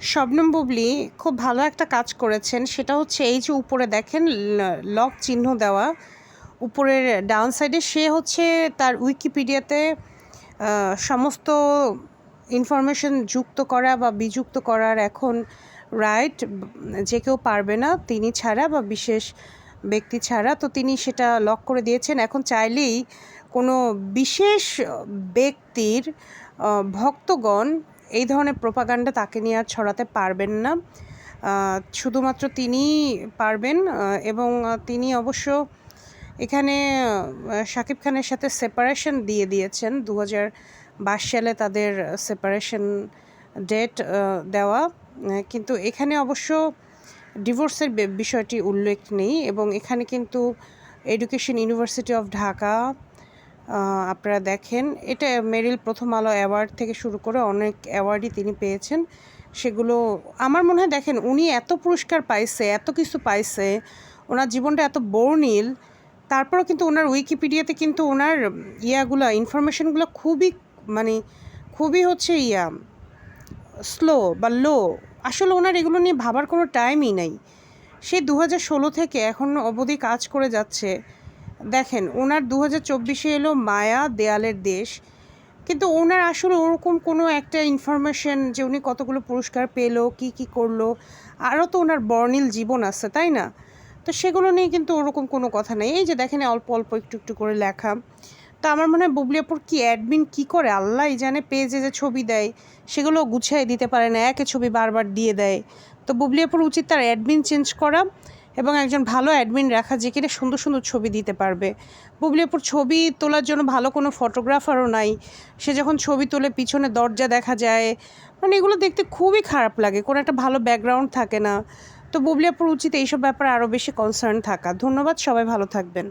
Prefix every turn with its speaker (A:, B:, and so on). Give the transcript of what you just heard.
A: শবনম বুবলি খুব ভালো একটা কাজ করেছেন। সেটা হচ্ছে এই যে উপরে দেখেন লক চিহ্ন দেওয়া। উপরের ডাউন সাইডে সে হচ্ছে তার উইকিপিডিয়াতে সমস্ত ইনফরমেশন যুক্ত করা বা বিযুক্ত করার এখন রাইট, যে কেউ পারবে না, তিনি ছাড়া বা বিশেষ ব্যক্তি ছাড়া। তো তিনি সেটা লক করে দিয়েছেন। এখন চাইলেই কোনো বিশেষ ব্যক্তির ভক্তগণ এই ধরনের প্রোপাগান্ডা তাকে নিয়ে আর ছড়াতে পারবেন না। শুধুমাত্র তিনিই পারবেন এবং তিনি অবশ্য এখানে শাকিব খানের সাথে সেপারেশন দিয়ে দিয়েছেন। দু হাজার বাইশ সালে তাদের সেপারেশন ডেট দেওয়া। কিন্তু এখানে অবশ্য ডিভোর্সের বিষয়টি উল্লেখ নেই, এবং এখানে কিন্তু এডুকেশন ইউনিভার্সিটি অফ ঢাকা আপনারা দেখেন, এটা মেরিল প্রথম আলো অ্যাওয়ার্ড থেকে শুরু করে অনেক অ্যাওয়ার্ডই তিনি পেয়েছেন। সেগুলো আমার মনে হয় দেখেন, উনি এত পুরস্কার পাইছে, এত কিছু পাইছে, ওনার জীবনটা এত বর্ণিল, তারপরেও কিন্তু ওনার উইকিপিডিয়াতে কিন্তু ওনার ইয়াগুলো ইনফরমেশনগুলো খুবই মানে খুবই হচ্ছে ইয়া স্লো বা লো আসলে ওনার এগুলো নিয়ে ভাবার কোনো টাইমই নাই। সে দু হাজার ষোলো থেকে এখন অবধি কাজ করে যাচ্ছে। দেখেন ওনার দু হাজার চব্বিশে এলো মায়া, দেয়ালের দেশ। কিন্তু ওনার আসলে ওরকম কোনো একটা ইনফরমেশন যে উনি কতগুলো পুরস্কার পেল, কি কি করল, আরও তো ওনার বর্ণিল জীবন আছে, তাই না? তো সেগুলো নিয়ে কিন্তু ওরকম কোনো কথা নেই। এই যে দেখেন, অল্প অল্প একটু একটু করে লেখা। তো আমার মনে হয় বুবলিয়াপুর কি অ্যাডমিন কি করে? আল্লাহ জানে, পেজে যে ছবি দেয়, সেগুলো গুছিয়ে দিতে পারে না, একে ছবি বারবার দিয়ে দেয়। তো বুবলিয়াপুর উচিত তার অ্যাডমিন চেঞ্জ করা। এবং একজন ভালো অ্যাডমিন রাখা যে কিনা সুন্দর সুন্দর ছবি দিতে পারবে। বুবলিয়াপুর ছবি তোলার জন্য ভালো কোনো ফটোগ্রাফারও নাই। সে যখন ছবি তোলে, পিছনে দরজা দেখা যায়। মানে এগুলো দেখতে খুবই খারাপ লাগে, কোনো একটা ভালো ব্যাকগ্রাউন্ড থাকে না। তো বুবলিয়াপুর উচিত এইসব ব্যাপারে আরও বেশি কনসার্ন থাকা। ধন্যবাদ, সবাই ভালো থাকবেন।